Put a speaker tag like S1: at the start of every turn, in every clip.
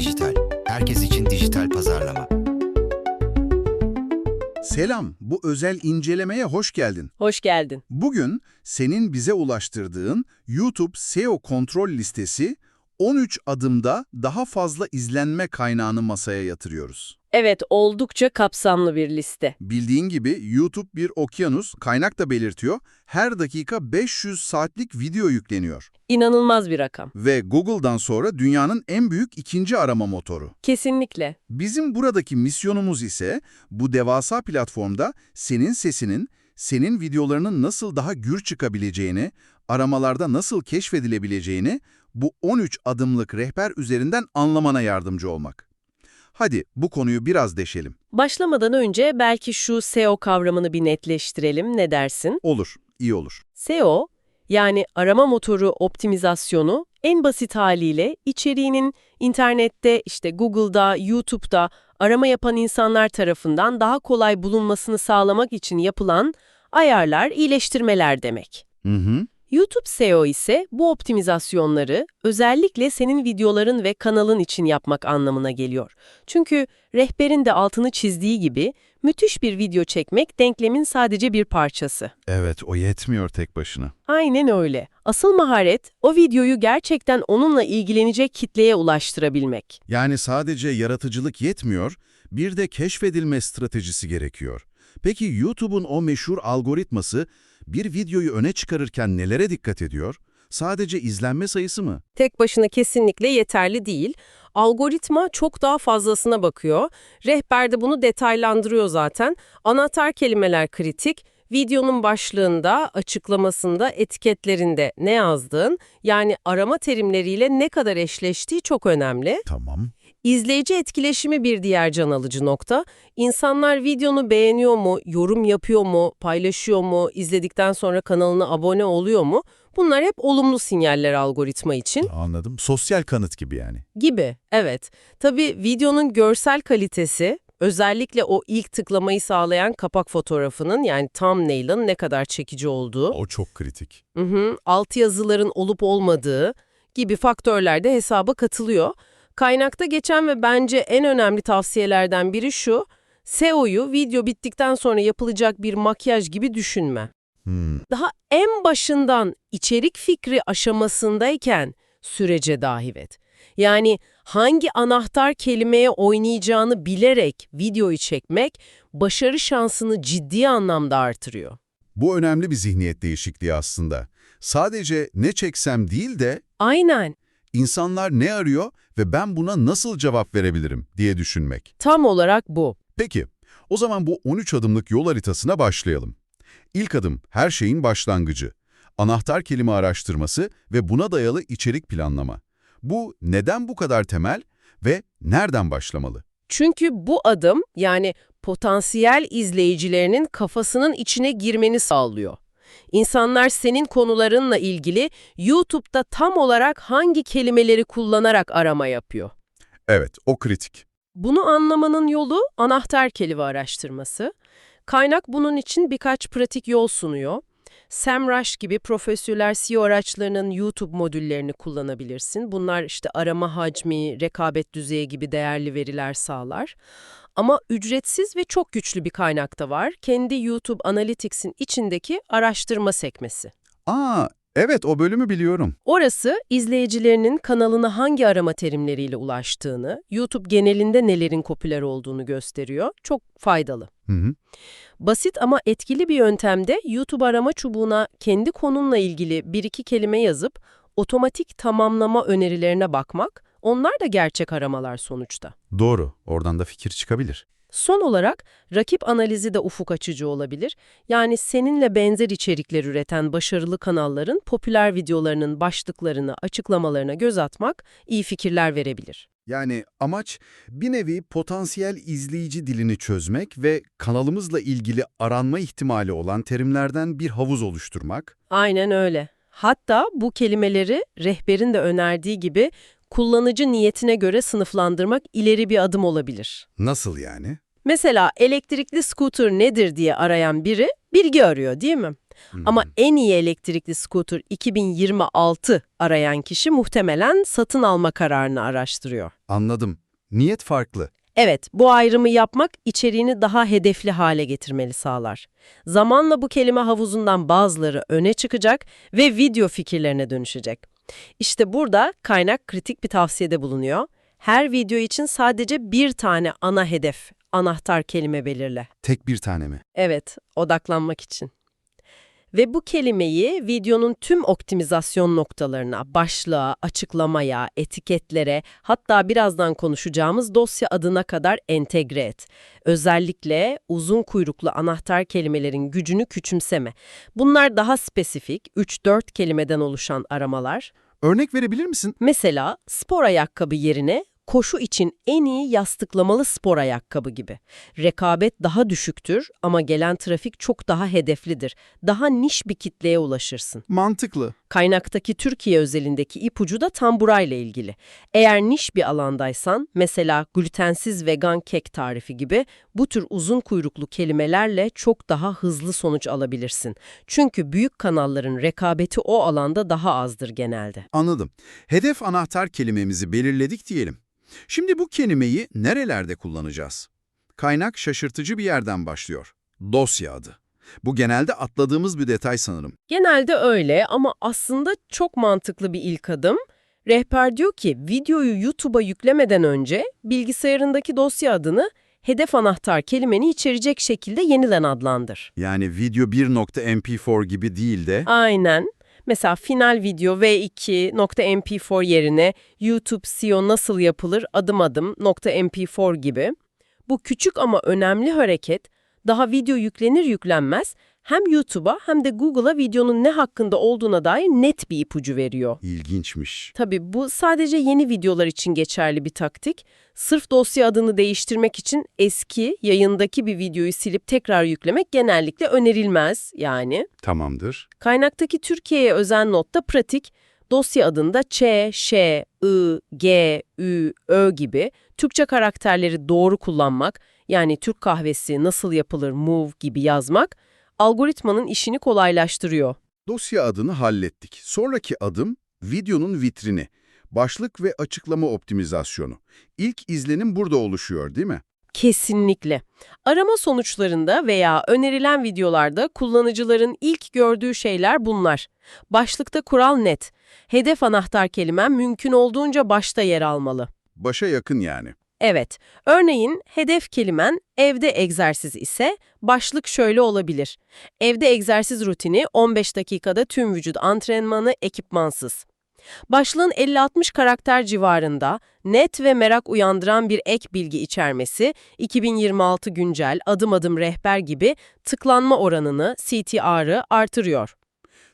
S1: Dijital. Herkes için dijital pazarlama.
S2: Selam, bu özel incelemeye hoş geldin.
S3: Hoş geldin.
S2: Bugün senin bize ulaştırdığın YouTube SEO kontrol listesi 13 adımda daha fazla izlenme kaynağını masaya yatırıyoruz.
S3: Evet, oldukça kapsamlı bir liste.
S2: Bildiğin gibi YouTube bir okyanus, kaynak da belirtiyor, her dakika 500 saatlik video yükleniyor.
S3: İnanılmaz bir rakam.
S2: Ve Google'dan sonra dünyanın en büyük ikinci arama motoru.
S3: Kesinlikle.
S2: Bizim buradaki misyonumuz ise bu devasa platformda senin sesinin, senin videolarının nasıl daha gür çıkabileceğini, aramalarda nasıl keşfedilebileceğini bu 13 adımlık rehber üzerinden anlamana yardımcı olmak. Hadi bu konuyu biraz deşelim.
S3: Başlamadan önce belki şu SEO kavramını bir netleştirelim. Ne dersin?
S2: Olur, iyi olur.
S3: SEO, yani arama motoru optimizasyonu en basit haliyle içeriğinin internette, işte Google'da, YouTube'da arama yapan insanlar tarafından daha kolay bulunmasını sağlamak için yapılan ayarlar, iyileştirmeler demek.
S2: Hı hı.
S3: YouTube SEO ise bu optimizasyonları özellikle senin videoların ve kanalın için yapmak anlamına geliyor. Çünkü rehberin de altını çizdiği gibi müthiş bir video çekmek denklemin sadece bir parçası.
S2: Evet, o yetmiyor tek başına.
S3: Aynen öyle. Asıl maharet o videoyu gerçekten onunla ilgilenecek kitleye ulaştırabilmek.
S2: Yani sadece yaratıcılık yetmiyor, bir de keşfedilme stratejisi gerekiyor. Peki YouTube'un o meşhur algoritması bir videoyu öne çıkarırken nelere dikkat ediyor? Sadece izlenme sayısı mı?
S3: Tek başına kesinlikle yeterli değil. Algoritma çok daha fazlasına bakıyor. Rehber de bunu detaylandırıyor zaten. Anahtar kelimeler kritik. Videonun başlığında, açıklamasında, etiketlerinde ne yazdığın, yani arama terimleriyle ne kadar eşleştiği çok önemli.
S2: Tamam.
S3: İzleyici etkileşimi bir diğer can alıcı nokta. İnsanlar videonu beğeniyor mu, yorum yapıyor mu, paylaşıyor mu, izledikten sonra kanalına abone oluyor mu? Bunlar hep olumlu sinyaller algoritma için.
S2: Anladım. Sosyal kanıt gibi yani.
S3: Gibi, evet. Tabii videonun görsel kalitesi, özellikle o ilk tıklamayı sağlayan kapak fotoğrafının yani thumbnail'ın ne kadar çekici olduğu,
S2: O çok kritik.
S3: hı hı, altyazıların olup olmadığı gibi faktörler de hesaba katılıyor. Kaynakta geçen ve bence en önemli tavsiyelerden biri şu, SEO'yu video bittikten sonra yapılacak bir makyaj gibi düşünme.
S2: Hmm.
S3: Daha en başından içerik fikri aşamasındayken sürece dahil et. Yani hangi anahtar kelimeye oynayacağını bilerek videoyu çekmek başarı şansını ciddi anlamda artırıyor.
S2: Bu önemli bir zihniyet değişikliği aslında. Sadece ne çeksem değil de
S3: Aynen,
S2: insanlar ne arıyor ve ben buna nasıl cevap verebilirim diye düşünmek.
S3: tam olarak bu.
S2: Peki, o zaman bu 13 adımlık yol haritasına başlayalım. İlk adım her şeyin başlangıcı. Anahtar kelime araştırması ve buna dayalı içerik planlama. Bu neden bu kadar temel ve nereden başlamalı?
S3: Çünkü bu adım yani potansiyel izleyicilerinin kafasının içine girmeni sağlıyor. İnsanlar senin konularınla ilgili YouTube'da tam olarak hangi kelimeleri kullanarak arama yapıyor.
S2: Evet, o kritik.
S3: Bunu anlamanın yolu anahtar kelime araştırması. Kaynak bunun için birkaç pratik yol sunuyor. SEMrush gibi profesyonel SEO araçlarının YouTube modüllerini kullanabilirsin. Bunlar işte arama hacmi, rekabet düzeyi gibi değerli veriler sağlar. Ama ücretsiz ve çok güçlü bir kaynak da var. Kendi YouTube Analytics'in içindeki araştırma sekmesi.
S2: Aa, evet o bölümü biliyorum.
S3: Orası izleyicilerinin kanalına hangi arama terimleriyle ulaştığını, YouTube genelinde nelerin popüler olduğunu gösteriyor. Çok faydalı.
S2: Hı hı.
S3: Basit ama etkili bir yöntemde YouTube arama çubuğuna kendi konunla ilgili bir iki kelime yazıp otomatik tamamlama önerilerine bakmak, onlar da gerçek aramalar sonuçta.
S2: Doğru, oradan da fikir çıkabilir.
S3: Son olarak rakip analizi de ufuk açıcı olabilir. Yani seninle benzer içerikler üreten başarılı kanalların popüler videolarının başlıklarını, açıklamalarına göz atmak iyi fikirler verebilir.
S2: Yani amaç bir nevi potansiyel izleyici dilini çözmek ve kanalımızla ilgili aranma ihtimali olan terimlerden bir havuz oluşturmak.
S3: Aynen öyle. Hatta bu kelimeleri rehberin de önerdiği gibi kullanıcı niyetine göre sınıflandırmak ileri bir adım olabilir.
S2: Nasıl yani?
S3: Mesela elektrikli scooter nedir diye arayan biri bilgi arıyor değil mi? Ama en iyi elektrikli scooter 2026 arayan kişi muhtemelen satın alma kararını araştırıyor.
S2: Anladım. Niyet farklı.
S3: Evet, bu ayrımı yapmak içeriğini daha hedefli hale getirmeli sağlar. Zamanla bu kelime havuzundan bazıları öne çıkacak ve video fikirlerine dönüşecek. İşte burada kaynak kritik bir tavsiyede bulunuyor. Her video için sadece bir tane ana hedef, anahtar kelime belirle.
S2: Tek bir tane mi?
S3: Evet, odaklanmak için. Ve bu kelimeyi videonun tüm optimizasyon noktalarına, başlığa, açıklamaya, etiketlere, hatta birazdan konuşacağımız dosya adına kadar entegre et. Özellikle uzun kuyruklu anahtar kelimelerin gücünü küçümseme. Bunlar daha spesifik, 3-4 kelimeden oluşan aramalar.
S2: Örnek verebilir misin?
S3: Mesela spor ayakkabı yerine koşu için en iyi yastıklamalı spor ayakkabı gibi. Rekabet daha düşüktür ama gelen trafik çok daha hedeflidir. Daha niş bir kitleye ulaşırsın.
S2: Mantıklı.
S3: Kaynaktaki Türkiye özelindeki ipucu da tam burayla ilgili. Eğer niş bir alandaysan, mesela glutensiz vegan kek tarifi gibi bu tür uzun kuyruklu kelimelerle çok daha hızlı sonuç alabilirsin. Çünkü büyük kanalların rekabeti o alanda daha azdır genelde.
S2: Anladım. Hedef anahtar kelimemizi belirledik diyelim. Şimdi bu kelimeyi nerelerde kullanacağız? Kaynak şaşırtıcı bir yerden başlıyor. Dosya adı. Bu genelde atladığımız bir detay sanırım.
S3: Genelde öyle ama aslında çok mantıklı bir ilk adım. Rehber diyor ki videoyu YouTube'a yüklemeden önce bilgisayarındaki dosya adını hedef anahtar kelimeni içerecek şekilde yeniden adlandır.
S2: Yani video 1.mp4 gibi değil de
S3: Aynen. Mesela final video v2.mp4 yerine YouTube SEO nasıl yapılır adım adım .mp4 gibi. Bu küçük ama önemli hareket daha video yüklenir yüklenmez hem YouTube'a hem de Google'a videonun ne hakkında olduğuna dair net bir ipucu veriyor.
S2: ilginçmiş.
S3: Tabii bu sadece yeni videolar için geçerli bir taktik. Sırf dosya adını değiştirmek için eski, yayındaki bir videoyu silip tekrar yüklemek genellikle önerilmez yani.
S2: Tamamdır.
S3: Kaynaktaki Türkiye'ye özel notta pratik, dosya adında Ç, Ş, I, G, Ü, Ö gibi Türkçe karakterleri doğru kullanmak, yani Türk kahvesi nasıl yapılır move gibi yazmak, algoritmanın işini kolaylaştırıyor.
S2: Dosya adını hallettik. Sonraki adım videonun vitrini. Başlık ve açıklama optimizasyonu. İlk izlenim burada oluşuyor değil mi?
S3: Kesinlikle. Arama sonuçlarında veya önerilen videolarda kullanıcıların ilk gördüğü şeyler bunlar. Başlıkta kural net. Hedef anahtar kelimen mümkün olduğunca başta yer almalı.
S2: Başa yakın yani.
S3: Evet, örneğin hedef kelimen evde egzersiz ise başlık şöyle olabilir. Evde egzersiz rutini 15 dakikada tüm vücut antrenmanı ekipmansız. Başlığın 50-60 karakter civarında net ve merak uyandıran bir ek bilgi içermesi 2026 güncel adım adım rehber gibi tıklanma oranını CTR'ı artırıyor.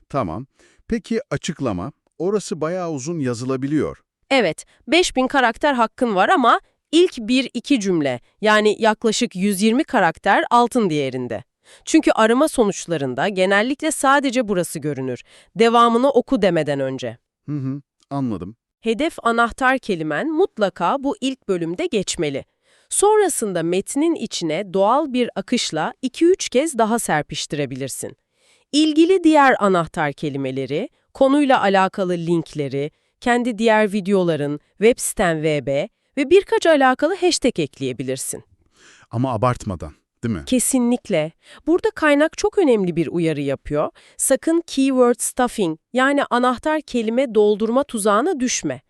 S2: Tamam. Peki açıklama? Orası bayağı uzun yazılabiliyor.
S3: Evet, 5000 karakter hakkın var ama ilk 1-2 cümle yani yaklaşık 120 karakter altın değerinde. Çünkü arama sonuçlarında genellikle sadece burası görünür. Devamını oku demeden önce.
S2: Hı hı, anladım.
S3: Hedef anahtar kelimen mutlaka bu ilk bölümde geçmeli. Sonrasında metnin içine doğal bir akışla 2-3 kez daha serpiştirebilirsin. İlgili diğer anahtar kelimeleri, konuyla alakalı linkleri, kendi diğer videoların, web siten VB ve birkaç alakalı hashtag ekleyebilirsin.
S2: Ama abartmadan, değil mi?
S3: Kesinlikle. Burada kaynak çok önemli bir uyarı yapıyor. Sakın keyword stuffing yani anahtar kelime doldurma tuzağına düşme.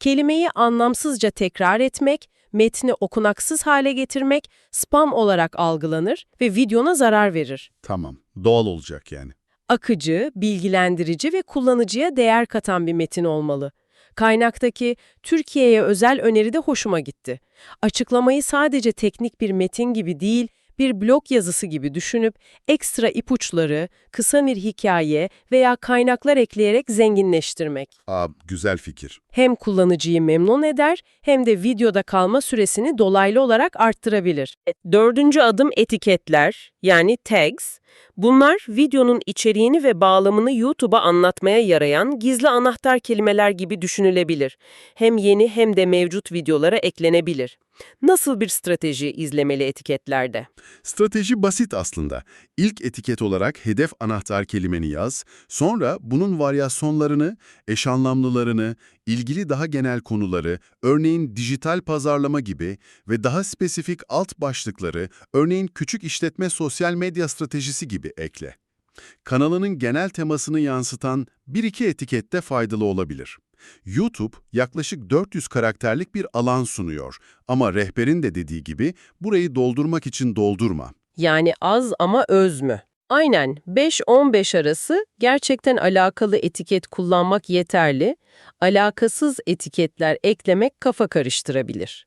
S3: Kelimeyi anlamsızca tekrar etmek, metni okunaksız hale getirmek spam olarak algılanır ve videona zarar verir.
S2: Tamam, doğal olacak yani.
S3: Akıcı, bilgilendirici ve kullanıcıya değer katan bir metin olmalı. Kaynaktaki Türkiye'ye özel öneri de hoşuma gitti. Açıklamayı sadece teknik bir metin gibi değil, bir blog yazısı gibi düşünüp ekstra ipuçları, kısa bir hikaye veya kaynaklar ekleyerek zenginleştirmek.
S2: Aa, güzel fikir.
S3: Hem kullanıcıyı memnun eder hem de videoda kalma süresini dolaylı olarak arttırabilir. Dördüncü adım etiketler yani tags. Bunlar videonun içeriğini ve bağlamını YouTube'a anlatmaya yarayan gizli anahtar kelimeler gibi düşünülebilir. Hem yeni hem de mevcut videolara eklenebilir. Nasıl bir strateji izlemeli etiketlerde?
S4: Strateji basit aslında. İlk etiket olarak hedef anahtar kelimeni yaz, sonra bunun varyasyonlarını, eş anlamlılarını, ilgili daha genel konuları, örneğin dijital pazarlama gibi ve daha spesifik alt başlıkları, örneğin küçük işletme sosyal medya stratejisi gibi ekle. Kanalının genel temasını yansıtan bir iki etikette faydalı olabilir. YouTube yaklaşık 400 karakterlik bir alan sunuyor ama rehberin de dediği gibi burayı doldurmak için doldurma.
S3: Yani az ama öz mü? Aynen 5-15 arası gerçekten alakalı etiket kullanmak yeterli, alakasız etiketler eklemek kafa karıştırabilir.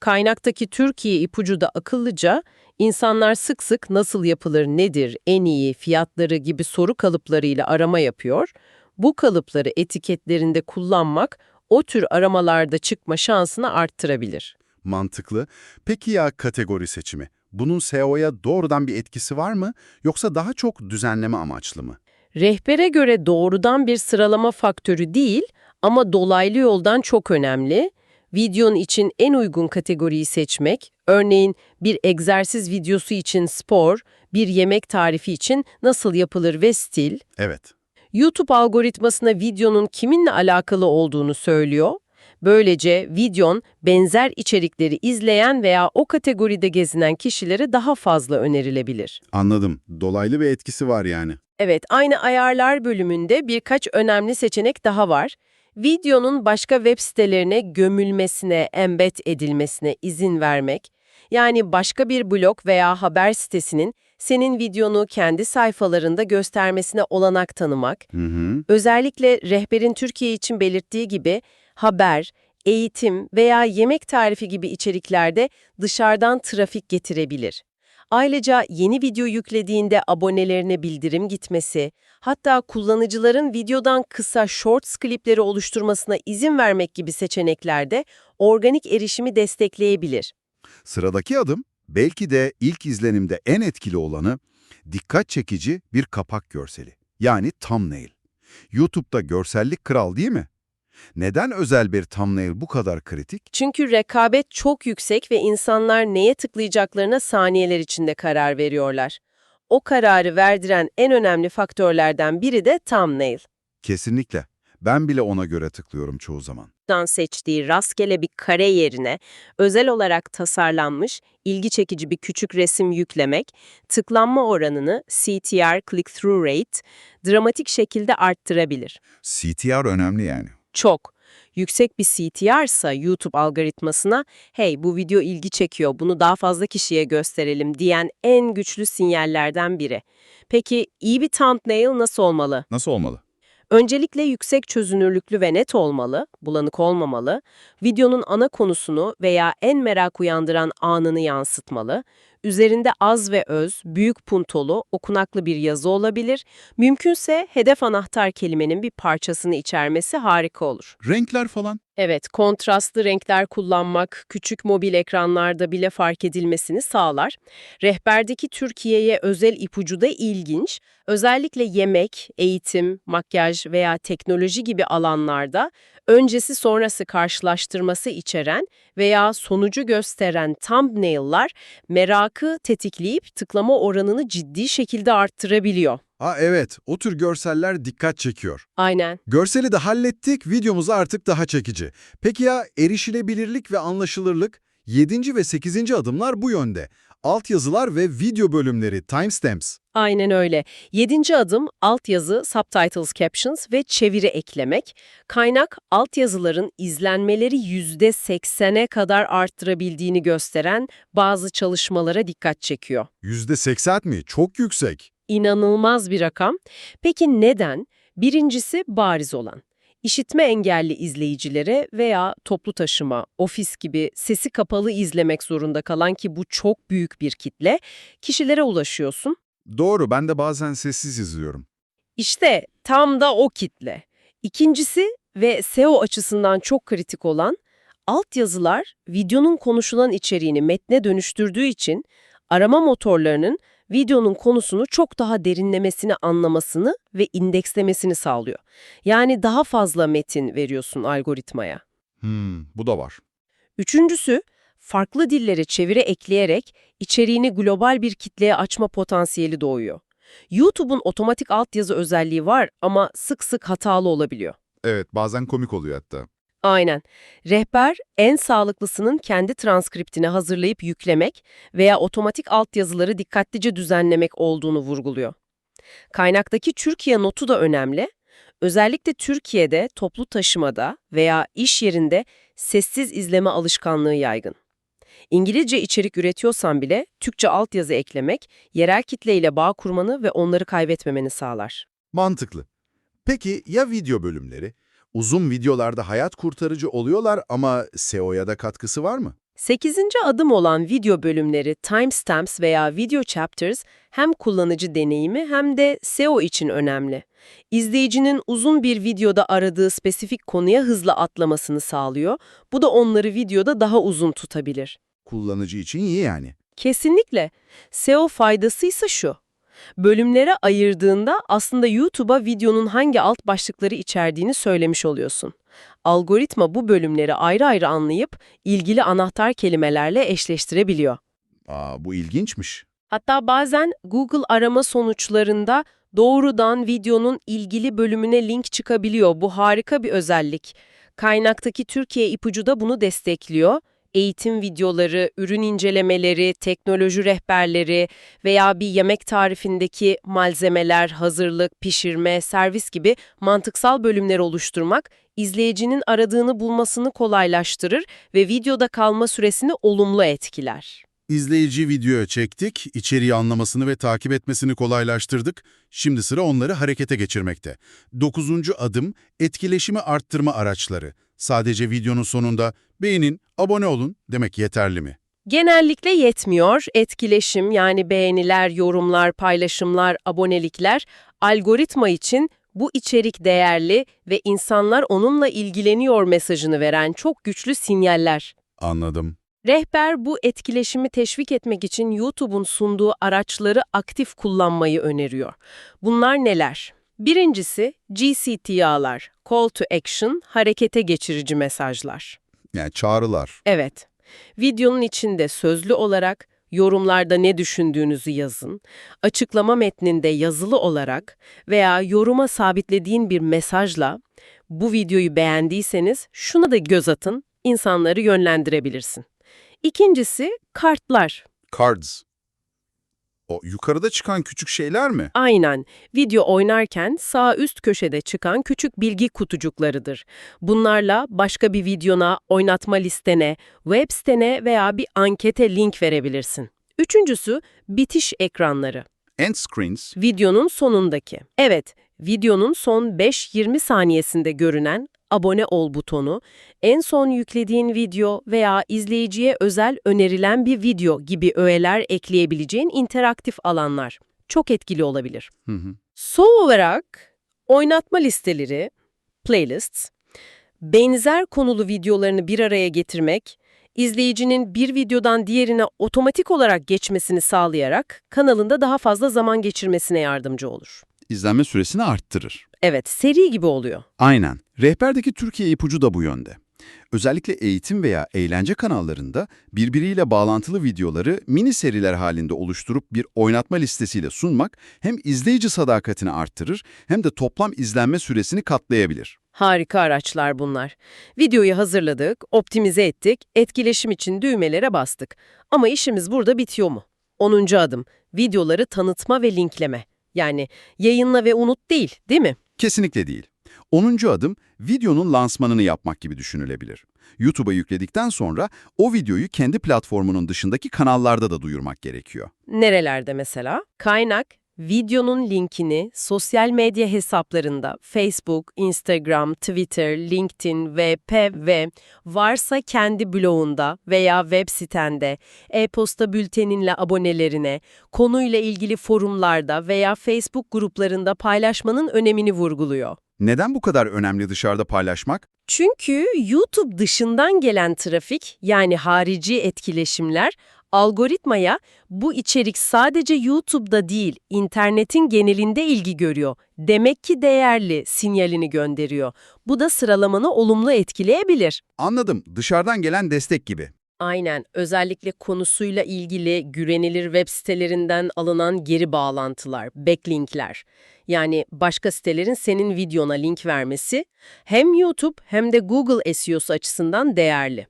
S3: Kaynaktaki Türkiye ipucu da akıllıca, insanlar sık sık nasıl yapılır, nedir, en iyi, fiyatları gibi soru kalıplarıyla arama yapıyor. Bu kalıpları etiketlerinde kullanmak o tür aramalarda çıkma şansını arttırabilir.
S4: Mantıklı. Peki ya kategori seçimi? Bunun SEO'ya doğrudan bir etkisi var mı yoksa daha çok düzenleme amaçlı mı?
S3: Rehbere göre doğrudan bir sıralama faktörü değil ama dolaylı yoldan çok önemli. Videonun için en uygun kategoriyi seçmek, örneğin bir egzersiz videosu için spor, bir yemek tarifi için nasıl yapılır ve stil,
S4: Evet.
S3: YouTube algoritmasına videonun kiminle alakalı olduğunu söylüyor. Böylece videon benzer içerikleri izleyen veya o kategoride gezinen kişilere daha fazla önerilebilir.
S4: Anladım. Dolaylı bir etkisi var yani.
S3: Evet, aynı ayarlar bölümünde birkaç önemli seçenek daha var. Videonun başka web sitelerine gömülmesine, embed edilmesine izin vermek, yani başka bir blog veya haber sitesinin senin videonu kendi sayfalarında göstermesine olanak tanımak,
S4: Hı hı.
S3: özellikle rehberin Türkiye için belirttiği gibi haber, eğitim veya yemek tarifi gibi içeriklerde dışarıdan trafik getirebilir. Ayrıca yeni video yüklediğinde abonelerine bildirim gitmesi, hatta kullanıcıların videodan kısa shorts klipleri oluşturmasına izin vermek gibi seçeneklerde organik erişimi destekleyebilir.
S2: Sıradaki adım, belki de ilk izlenimde en etkili olanı, dikkat çekici bir kapak görseli. Yani thumbnail. YouTube'da görsellik kral değil mi? Neden özel bir thumbnail bu kadar kritik?
S3: Çünkü rekabet çok yüksek ve insanlar neye tıklayacaklarına saniyeler içinde karar veriyorlar. O kararı verdiren en önemli faktörlerden biri de thumbnail.
S2: Kesinlikle. Ben bile ona göre tıklıyorum çoğu zaman.
S3: Dan seçtiği rastgele bir kare yerine özel olarak tasarlanmış, ilgi çekici bir küçük resim yüklemek, tıklanma oranını CTR click-through rate dramatik şekilde arttırabilir.
S2: CTR önemli yani.
S3: Çok. Yüksek bir CTR ise YouTube algoritmasına hey bu video ilgi çekiyor bunu daha fazla kişiye gösterelim diyen en güçlü sinyallerden biri. Peki iyi bir thumbnail nasıl olmalı?
S2: Nasıl olmalı?
S3: Öncelikle yüksek çözünürlüklü ve net olmalı, bulanık olmamalı, videonun ana konusunu veya en merak uyandıran anını yansıtmalı, üzerinde az ve öz, büyük puntolu, okunaklı bir yazı olabilir, mümkünse hedef anahtar kelimenin bir parçasını içermesi harika olur.
S4: Renkler falan.
S3: Evet, kontrastlı renkler kullanmak küçük mobil ekranlarda bile fark edilmesini sağlar. Rehberdeki Türkiye'ye özel ipucu da ilginç. Özellikle yemek, eğitim, makyaj veya teknoloji gibi alanlarda öncesi sonrası karşılaştırması içeren veya sonucu gösteren thumbnail'lar merakı tetikleyip tıklama oranını ciddi şekilde arttırabiliyor.
S2: Ha evet, o tür görseller dikkat çekiyor.
S3: Aynen.
S2: Görseli de hallettik, videomuz artık daha çekici. Peki ya erişilebilirlik ve anlaşılırlık? 7. ve 8. adımlar bu yönde. Altyazılar ve video bölümleri, timestamps.
S3: Aynen öyle. Yedinci adım altyazı, subtitles, captions ve çeviri eklemek. Kaynak altyazıların izlenmeleri %80'e kadar arttırabildiğini gösteren bazı çalışmalara dikkat çekiyor.
S2: %80 mi? Çok yüksek.
S3: İnanılmaz bir rakam. Peki neden? Birincisi bariz olan. İşitme engelli izleyicilere veya toplu taşıma, ofis gibi sesi kapalı izlemek zorunda kalan ki bu çok büyük bir kitle, kişilere ulaşıyorsun.
S2: Doğru, ben de bazen sessiz izliyorum.
S3: İşte tam da o kitle. İkincisi ve SEO açısından çok kritik olan, altyazılar videonun konuşulan içeriğini metne dönüştürdüğü için arama motorlarının videonun konusunu çok daha derinlemesine anlamasını ve indekslemesini sağlıyor. Yani daha fazla metin veriyorsun algoritmaya.
S2: Hmm, bu da var.
S3: Üçüncüsü, farklı dillere çeviri ekleyerek içeriğini global bir kitleye açma potansiyeli doğuyor. YouTube'un otomatik altyazı özelliği var ama sık sık hatalı olabiliyor.
S4: Evet, bazen komik oluyor hatta.
S3: Aynen. Rehber en sağlıklısının kendi transkriptini hazırlayıp yüklemek veya otomatik altyazıları dikkatlice düzenlemek olduğunu vurguluyor. Kaynaktaki Türkiye notu da önemli. Özellikle Türkiye'de toplu taşımada veya iş yerinde sessiz izleme alışkanlığı yaygın. İngilizce içerik üretiyorsan bile Türkçe altyazı eklemek, yerel kitleyle bağ kurmanı ve onları kaybetmemeni sağlar.
S2: Mantıklı. Peki ya video bölümleri? Uzun videolarda hayat kurtarıcı oluyorlar ama SEO'ya da katkısı var mı?
S3: Sekizinci adım olan video bölümleri, timestamps veya video chapters hem kullanıcı deneyimi hem de SEO için önemli. İzleyicinin uzun bir videoda aradığı spesifik konuya hızlı atlamasını sağlıyor. Bu da onları videoda daha uzun tutabilir.
S2: Kullanıcı için iyi yani.
S3: Kesinlikle. SEO faydasıysa şu. Bölümlere ayırdığında aslında YouTube'a videonun hangi alt başlıkları içerdiğini söylemiş oluyorsun. Algoritma bu bölümleri ayrı ayrı anlayıp ilgili anahtar kelimelerle eşleştirebiliyor.
S2: Aa, bu ilginçmiş.
S3: Hatta bazen Google arama sonuçlarında doğrudan videonun ilgili bölümüne link çıkabiliyor. Bu harika bir özellik. Kaynaktaki Türkiye ipucu da bunu destekliyor. Eğitim videoları, ürün incelemeleri, teknoloji rehberleri veya bir yemek tarifindeki malzemeler, hazırlık, pişirme, servis gibi mantıksal bölümler oluşturmak izleyicinin aradığını bulmasını kolaylaştırır ve videoda kalma süresini olumlu etkiler.
S2: İzleyici videoya çektik, içeriği anlamasını ve takip etmesini kolaylaştırdık. Şimdi sıra onları harekete geçirmekte. Dokuzuncu adım, etkileşimi arttırma araçları. Sadece videonun sonunda beğenin, abone olun demek yeterli mi?
S3: Genellikle yetmiyor. Etkileşim yani beğeniler, yorumlar, paylaşımlar, abonelikler algoritma için bu içerik değerli ve insanlar onunla ilgileniyor mesajını veren çok güçlü sinyaller.
S2: Anladım.
S3: Rehber bu etkileşimi teşvik etmek için YouTube'un sunduğu araçları aktif kullanmayı öneriyor. Bunlar neler? Birincisi GCTA'lar, Call to Action, harekete geçirici mesajlar.
S2: Yani çağrılar.
S3: Evet, videonun içinde sözlü olarak yorumlarda ne düşündüğünüzü yazın, açıklama metninde yazılı olarak veya yoruma sabitlediğin bir mesajla bu videoyu beğendiyseniz şuna da göz atın, insanları yönlendirebilirsin. İkincisi kartlar.
S2: Cards. O yukarıda çıkan küçük şeyler mi?
S3: Aynen. Video oynarken sağ üst köşede çıkan küçük bilgi kutucuklarıdır. Bunlarla başka bir videona, oynatma listene, web sitene veya bir ankete link verebilirsin. Üçüncüsü bitiş ekranları.
S2: End screens.
S3: Videonun sonundaki. Evet, videonun son 5-20 saniyesinde görünen abone ol butonu, en son yüklediğin video veya izleyiciye özel önerilen bir video gibi öğeler ekleyebileceğin interaktif alanlar. Çok etkili olabilir.
S2: Hı hı.
S3: Son olarak oynatma listeleri, playlists, benzer konulu videolarını bir araya getirmek, izleyicinin bir videodan diğerine otomatik olarak geçmesini sağlayarak kanalında daha fazla zaman geçirmesine yardımcı olur.
S5: izlenme süresini arttırır.
S3: Evet, seri gibi oluyor.
S5: Aynen. Rehberdeki Türkiye ipucu da bu yönde. Özellikle eğitim veya eğlence kanallarında birbiriyle bağlantılı videoları mini seriler halinde oluşturup bir oynatma listesiyle sunmak hem izleyici sadakatini arttırır hem de toplam izlenme süresini katlayabilir.
S3: Harika araçlar bunlar. Videoyu hazırladık, optimize ettik, etkileşim için düğmelere bastık. Ama işimiz burada bitiyor mu? 10. adım, videoları tanıtma ve linkleme. Yani yayınla ve unut değil, değil mi?
S5: Kesinlikle değil. 10. adım videonun lansmanını yapmak gibi düşünülebilir. YouTube'a yükledikten sonra o videoyu kendi platformunun dışındaki kanallarda da duyurmak gerekiyor.
S3: Nerelerde mesela? Kaynak, videonun linkini sosyal medya hesaplarında Facebook, Instagram, Twitter, LinkedIn, VP ve varsa kendi blogunda veya web sitende, e-posta bülteninle abonelerine, konuyla ilgili forumlarda veya Facebook gruplarında paylaşmanın önemini vurguluyor.
S5: Neden bu kadar önemli dışarıda paylaşmak?
S3: Çünkü YouTube dışından gelen trafik yani harici etkileşimler algoritmaya bu içerik sadece YouTube'da değil internetin genelinde ilgi görüyor. Demek ki değerli sinyalini gönderiyor. Bu da sıralamanı olumlu etkileyebilir.
S5: Anladım, dışarıdan gelen destek gibi.
S3: Aynen, özellikle konusuyla ilgili güvenilir web sitelerinden alınan geri bağlantılar, backlinkler. Yani başka sitelerin senin videona link vermesi hem YouTube hem de Google SEO'su açısından değerli.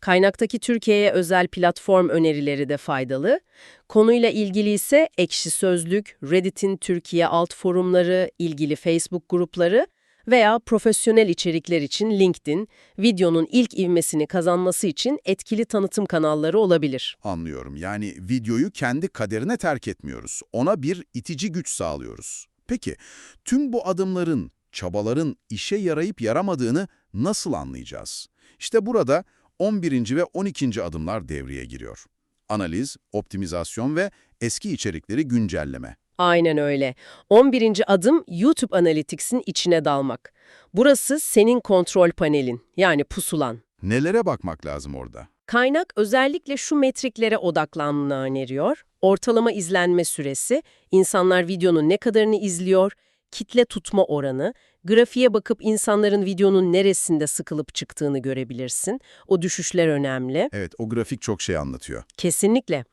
S3: Kaynaktaki Türkiye'ye özel platform önerileri de faydalı. Konuyla ilgili ise Ekşi Sözlük, Reddit'in Türkiye alt forumları, ilgili Facebook grupları veya profesyonel içerikler için LinkedIn, videonun ilk ivmesini kazanması için etkili tanıtım kanalları olabilir.
S2: Anlıyorum. Yani videoyu kendi kaderine terk etmiyoruz. Ona bir itici güç sağlıyoruz. Peki, tüm bu adımların, çabaların işe yarayıp yaramadığını nasıl anlayacağız? İşte burada 11. ve 12. adımlar devreye giriyor. Analiz, optimizasyon ve eski içerikleri güncelleme.
S3: Aynen öyle. 11. adım YouTube Analytics'in içine dalmak. Burası senin kontrol panelin, yani pusulan.
S2: Nelere bakmak lazım orada?
S3: Kaynak özellikle şu metriklere odaklanmanı öneriyor. Ortalama izlenme süresi, insanlar videonun ne kadarını izliyor, kitle tutma oranı, grafiğe bakıp insanların videonun neresinde sıkılıp çıktığını görebilirsin. O düşüşler önemli.
S2: Evet, o grafik çok şey anlatıyor.
S3: Kesinlikle.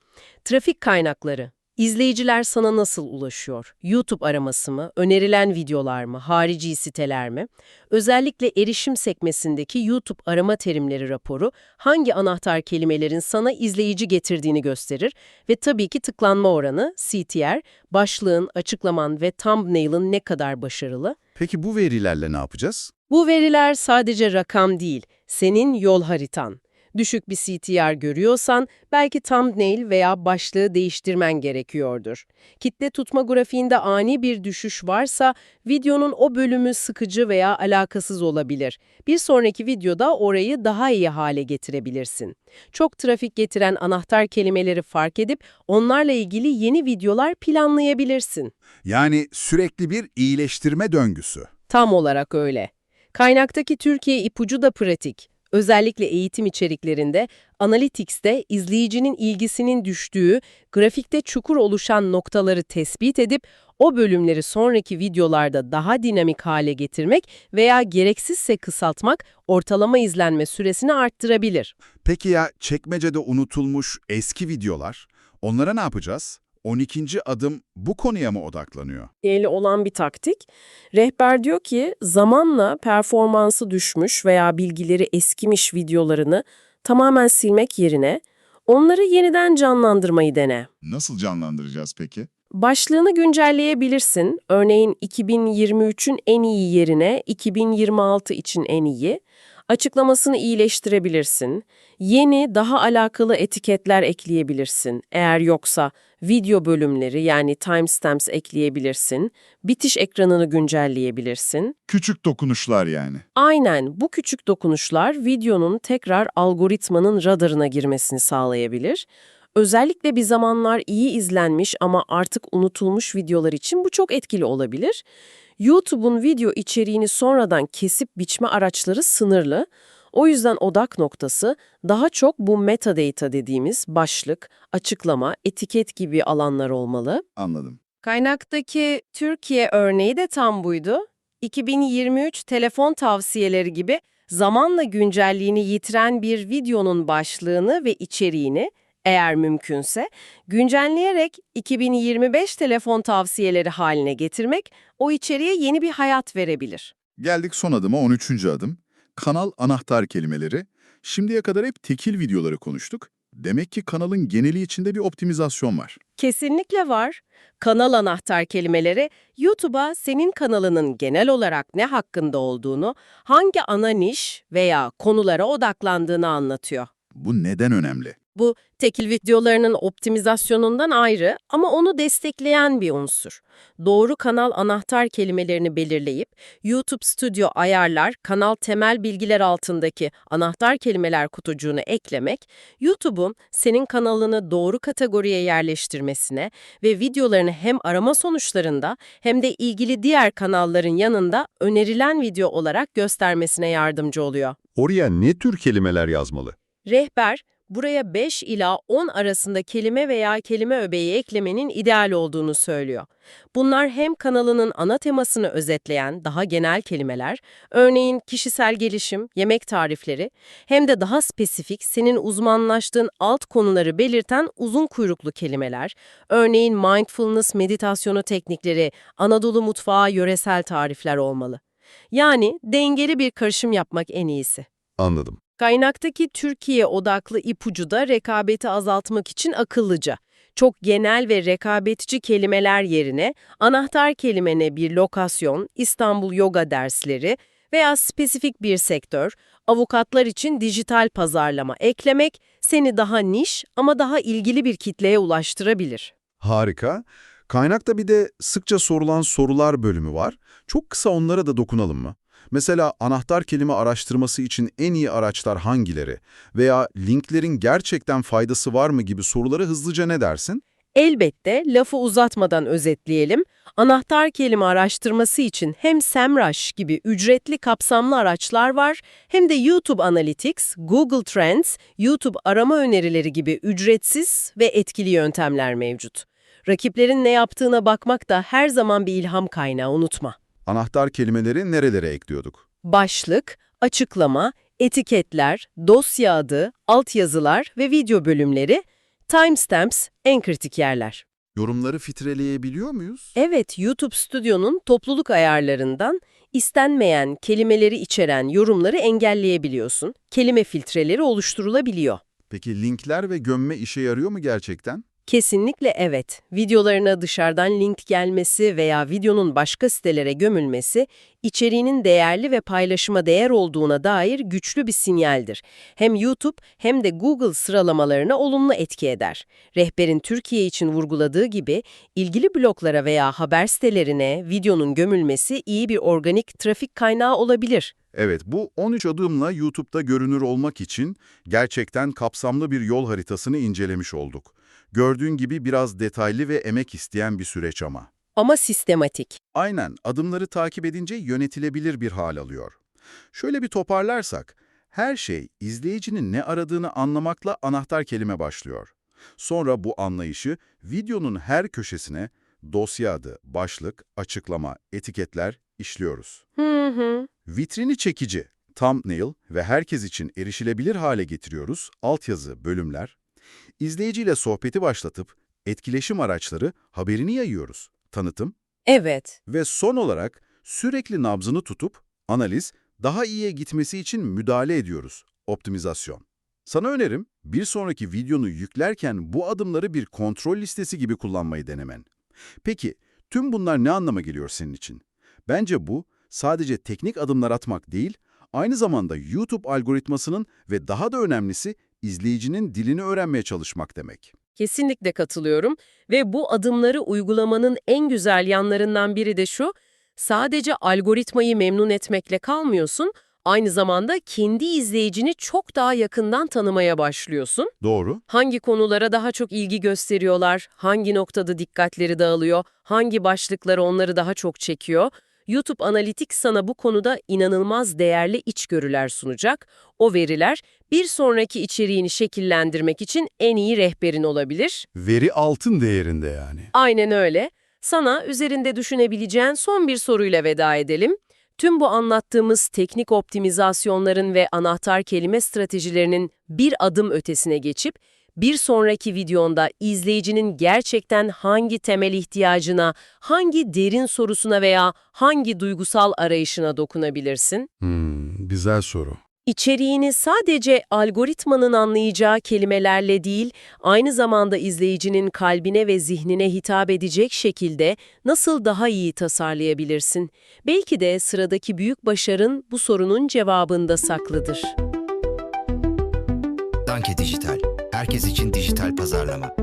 S3: Trafik kaynakları. İzleyiciler sana nasıl ulaşıyor? YouTube araması mı? Önerilen videolar mı? Harici siteler mi? Özellikle erişim sekmesindeki YouTube arama terimleri raporu hangi anahtar kelimelerin sana izleyici getirdiğini gösterir ve tabii ki tıklanma oranı, CTR, başlığın, açıklaman ve thumbnail'ın ne kadar başarılı.
S2: Peki bu verilerle ne yapacağız?
S3: Bu veriler sadece rakam değil, senin yol haritan. Düşük bir CTR görüyorsan belki thumbnail veya başlığı değiştirmen gerekiyordur. Kitle tutma grafiğinde ani bir düşüş varsa videonun o bölümü sıkıcı veya alakasız olabilir. Bir sonraki videoda orayı daha iyi hale getirebilirsin. Çok trafik getiren anahtar kelimeleri fark edip onlarla ilgili yeni videolar planlayabilirsin.
S2: Yani sürekli bir iyileştirme döngüsü.
S3: Tam olarak öyle. Kaynaktaki Türkiye ipucu da pratik. Özellikle eğitim içeriklerinde, Analytics'te izleyicinin ilgisinin düştüğü, grafikte çukur oluşan noktaları tespit edip o bölümleri sonraki videolarda daha dinamik hale getirmek veya gereksizse kısaltmak ortalama izlenme süresini arttırabilir.
S2: Peki ya çekmecede unutulmuş eski videolar? Onlara ne yapacağız? 12. adım bu konuya mı odaklanıyor?
S3: Eli olan bir taktik. Rehber diyor ki zamanla performansı düşmüş veya bilgileri eskimiş videolarını tamamen silmek yerine onları yeniden canlandırmayı dene.
S6: Nasıl canlandıracağız peki?
S3: Başlığını güncelleyebilirsin. Örneğin 2023'ün en iyi yerine 2026 için en iyi. Açıklamasını iyileştirebilirsin. Yeni, daha alakalı etiketler ekleyebilirsin. Eğer yoksa video bölümleri yani timestamps ekleyebilirsin. Bitiş ekranını güncelleyebilirsin.
S6: Küçük dokunuşlar yani.
S3: Aynen bu küçük dokunuşlar videonun tekrar algoritmanın radarına girmesini sağlayabilir. Özellikle bir zamanlar iyi izlenmiş ama artık unutulmuş videolar için bu çok etkili olabilir. YouTube'un video içeriğini sonradan kesip biçme araçları sınırlı. O yüzden odak noktası daha çok bu metadata dediğimiz başlık, açıklama, etiket gibi alanlar olmalı.
S6: Anladım.
S3: Kaynaktaki Türkiye örneği de tam buydu. 2023 telefon tavsiyeleri gibi zamanla güncelliğini yitiren bir videonun başlığını ve içeriğini eğer mümkünse güncelleyerek 2025 telefon tavsiyeleri haline getirmek o içeriğe yeni bir hayat verebilir.
S6: Geldik son adıma 13. adım. Kanal anahtar kelimeleri. Şimdiye kadar hep tekil videoları konuştuk. Demek ki kanalın geneli içinde bir optimizasyon var.
S3: Kesinlikle var. Kanal anahtar kelimeleri YouTube'a senin kanalının genel olarak ne hakkında olduğunu, hangi ana niş veya konulara odaklandığını anlatıyor.
S6: Bu neden önemli?
S3: Bu tekil videolarının optimizasyonundan ayrı ama onu destekleyen bir unsur. Doğru kanal anahtar kelimelerini belirleyip YouTube Studio ayarlar kanal temel bilgiler altındaki anahtar kelimeler kutucuğunu eklemek, YouTube'un senin kanalını doğru kategoriye yerleştirmesine ve videolarını hem arama sonuçlarında hem de ilgili diğer kanalların yanında önerilen video olarak göstermesine yardımcı oluyor.
S4: Oraya ne tür kelimeler yazmalı?
S3: Rehber, buraya 5 ila 10 arasında kelime veya kelime öbeği eklemenin ideal olduğunu söylüyor. Bunlar hem kanalının ana temasını özetleyen daha genel kelimeler, örneğin kişisel gelişim, yemek tarifleri, hem de daha spesifik senin uzmanlaştığın alt konuları belirten uzun kuyruklu kelimeler, örneğin mindfulness meditasyonu teknikleri, Anadolu mutfağı yöresel tarifler olmalı. Yani dengeli bir karışım yapmak en iyisi.
S2: Anladım.
S3: Kaynaktaki Türkiye odaklı ipucu da rekabeti azaltmak için akıllıca. Çok genel ve rekabetçi kelimeler yerine anahtar kelimene bir lokasyon, İstanbul yoga dersleri veya spesifik bir sektör, avukatlar için dijital pazarlama eklemek seni daha niş ama daha ilgili bir kitleye ulaştırabilir.
S2: Harika. Kaynakta bir de sıkça sorulan sorular bölümü var. Çok kısa onlara da dokunalım mı? Mesela anahtar kelime araştırması için en iyi araçlar hangileri? Veya linklerin gerçekten faydası var mı gibi soruları hızlıca ne dersin?
S3: Elbette lafı uzatmadan özetleyelim. Anahtar kelime araştırması için hem SEMrush gibi ücretli kapsamlı araçlar var hem de YouTube Analytics, Google Trends, YouTube arama önerileri gibi ücretsiz ve etkili yöntemler mevcut. Rakiplerin ne yaptığına bakmak da her zaman bir ilham kaynağı unutma.
S2: Anahtar kelimeleri nerelere ekliyorduk?
S3: Başlık, açıklama, etiketler, dosya adı, altyazılar ve video bölümleri, timestamps en kritik yerler.
S2: Yorumları filtreleyebiliyor muyuz?
S3: Evet, YouTube Studio'nun topluluk ayarlarından istenmeyen kelimeleri içeren yorumları engelleyebiliyorsun. Kelime filtreleri oluşturulabiliyor.
S2: Peki linkler ve gömme işe yarıyor mu gerçekten?
S3: Kesinlikle evet. Videolarına dışarıdan link gelmesi veya videonun başka sitelere gömülmesi, içeriğinin değerli ve paylaşıma değer olduğuna dair güçlü bir sinyaldir. Hem YouTube hem de Google sıralamalarına olumlu etki eder. Rehberin Türkiye için vurguladığı gibi, ilgili bloklara veya haber sitelerine videonun gömülmesi iyi bir organik trafik kaynağı olabilir.
S2: Evet, bu 13 adımla YouTube'da görünür olmak için gerçekten kapsamlı bir yol haritasını incelemiş olduk. Gördüğün gibi biraz detaylı ve emek isteyen bir süreç ama.
S3: Ama sistematik.
S2: Aynen, adımları takip edince yönetilebilir bir hal alıyor. Şöyle bir toparlarsak, her şey izleyicinin ne aradığını anlamakla anahtar kelime başlıyor. Sonra bu anlayışı videonun her köşesine dosya adı, başlık, açıklama, etiketler işliyoruz.
S3: Hı hı.
S2: Vitrini çekici, thumbnail ve herkes için erişilebilir hale getiriyoruz, altyazı, bölümler. İzleyiciyle sohbeti başlatıp etkileşim araçları haberini yayıyoruz, tanıtım
S3: Evet.
S2: ve son olarak sürekli nabzını tutup analiz, daha iyiye gitmesi için müdahale ediyoruz, optimizasyon. Sana önerim, bir sonraki videonu yüklerken bu adımları bir kontrol listesi gibi kullanmayı denemen. Peki, tüm bunlar ne anlama geliyor senin için? Bence bu, sadece teknik adımlar atmak değil, aynı zamanda YouTube algoritmasının ve daha da önemlisi izleyicinin dilini öğrenmeye çalışmak demek.
S3: Kesinlikle katılıyorum ve bu adımları uygulamanın en güzel yanlarından biri de şu, sadece algoritmayı memnun etmekle kalmıyorsun, aynı zamanda kendi izleyicini çok daha yakından tanımaya başlıyorsun.
S2: Doğru.
S3: Hangi konulara daha çok ilgi gösteriyorlar, hangi noktada dikkatleri dağılıyor, hangi başlıklar onları daha çok çekiyor. YouTube Analytics sana bu konuda inanılmaz değerli içgörüler sunacak. O veriler bir sonraki içeriğini şekillendirmek için en iyi rehberin olabilir.
S2: Veri altın değerinde yani.
S3: Aynen öyle. Sana üzerinde düşünebileceğin son bir soruyla veda edelim. Tüm bu anlattığımız teknik optimizasyonların ve anahtar kelime stratejilerinin bir adım ötesine geçip, bir sonraki videonda izleyicinin gerçekten hangi temel ihtiyacına, hangi derin sorusuna veya hangi duygusal arayışına dokunabilirsin?
S2: Hmm, güzel soru.
S3: İçeriğini sadece algoritmanın anlayacağı kelimelerle değil, aynı zamanda izleyicinin kalbine ve zihnine hitap edecek şekilde nasıl daha iyi tasarlayabilirsin? Belki de sıradaki büyük başarın bu sorunun cevabında saklıdır.
S7: Danke Dijital. Herkes için dijital pazarlama.